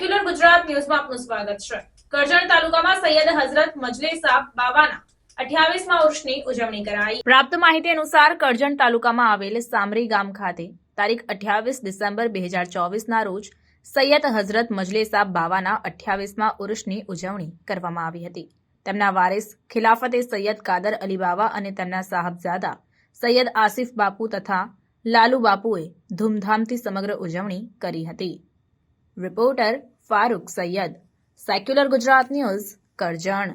ગુજરાત ન્યૂઝમાં આપનું સ્વાગત છે. કરજણ તાલુકામાં સૈયદ હઝરત મજલે બાવાના અઠ્યાવીસમાં વર્ષની ઉજવણી કરાઈ. પ્રાપ્ત માહિતી અનુસાર કરજણ તાલુકામાં આવેલ સામરી ગામ ખાતે તારીખ અઠ્યાવીસ ડિસેમ્બર બે હજાર ચોવીસના રોજ સૈયદ હઝરત મજલે બાવાના અઠ્યાવીસમાં ઉર્ષની ઉજવણી કરવામાં આવી હતી. તેમના વારિસ ખિલાફતે સૈયદ કાદર અલી બાવા અને તેમના સાહબજાદા સૈયદ આસિફ બાપુ તથા લાલુ બાપુએ ધૂમધામથી સમગ્ર ઉજવણી કરી હતી. Reporter Farooq Syed secular Gujarat news Karjan